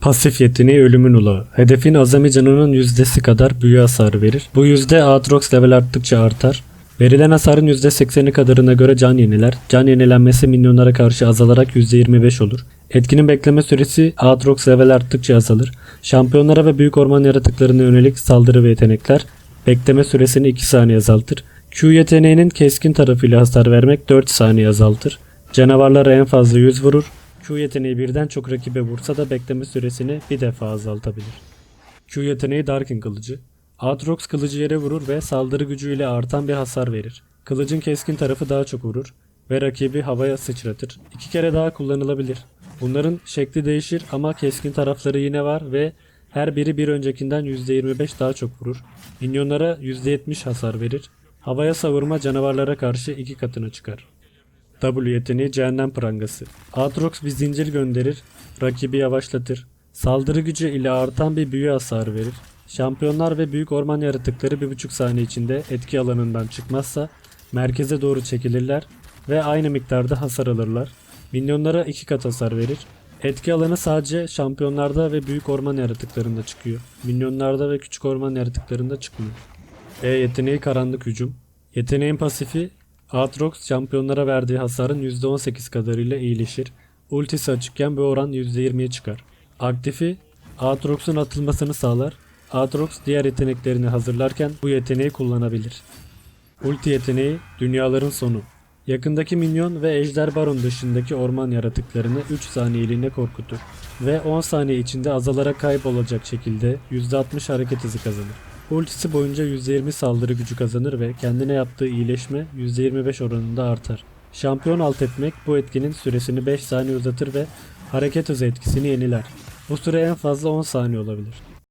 Pasif yeteneği ölümün ulağı. Hedefin azami canının yüzdesi kadar büyü hasarı verir. Bu yüzde Aatrox level arttıkça artar. Verilen hasarın %80'i kadarına göre can yeniler. Can yenilenmesi minyonlara karşı azalarak %25 olur. Etkinin bekleme süresi Aatrox level arttıkça azalır. Şampiyonlara ve büyük orman yaratıklarına yönelik saldırı ve yetenekler bekleme süresini 2 saniye azaltır. Q yeteneğinin keskin tarafıyla hasar vermek 4 saniye azaltır. Canavarlara en fazla 100 vurur. Q yeteneği birden çok rakibe vursa da bekleme süresini bir defa azaltabilir. Q yeteneği Darkin kılıcı. Aatrox kılıcı yere vurur ve saldırı gücüyle artan bir hasar verir. Kılıcın keskin tarafı daha çok vurur ve rakibi havaya sıçratır. İki kere daha kullanılabilir. Bunların şekli değişir ama keskin tarafları yine var ve her biri bir öncekinden %25 daha çok vurur. Minyonlara %70 hasar verir. Havaya savurma canavarlara karşı iki katına çıkar. W yeteneği cehennem prangası. Aatrox bir zincir gönderir, rakibi yavaşlatır. Saldırı gücü ile artan bir büyü hasarı verir. Şampiyonlar ve büyük orman yaratıkları 1,5 saniye içinde etki alanından çıkmazsa merkeze doğru çekilirler ve aynı miktarda hasar alırlar. Minyonlara 2 kat hasar verir. Etki alanı sadece şampiyonlarda ve büyük orman yaratıklarında çıkıyor. Minyonlarda ve küçük orman yaratıklarında çıkmıyor. E yeteneği karanlık hücum. Yeteneğin pasifi Aatrox şampiyonlara verdiği hasarın %18 kadarıyla iyileşir. Ultisi açıkken bu oran %20'ye çıkar. Aktifi Aatrox'un atılmasını sağlar. Aatrox diğer yeteneklerini hazırlarken bu yeteneği kullanabilir. Ulti yeteneği dünyaların sonu. Yakındaki minyon ve ejder baron dışındaki orman yaratıklarını 3 saniyeliğine korkutur ve 10 saniye içinde azalarak kaybolacak şekilde %60 hareket hızı kazanır. Ultisi boyunca %20 saldırı gücü kazanır ve kendine yaptığı iyileşme %25 oranında artar. Şampiyon alt etmek bu etkinin süresini 5 saniye uzatır ve hareket hızı etkisini yeniler. Bu süre en fazla 10 saniye olabilir.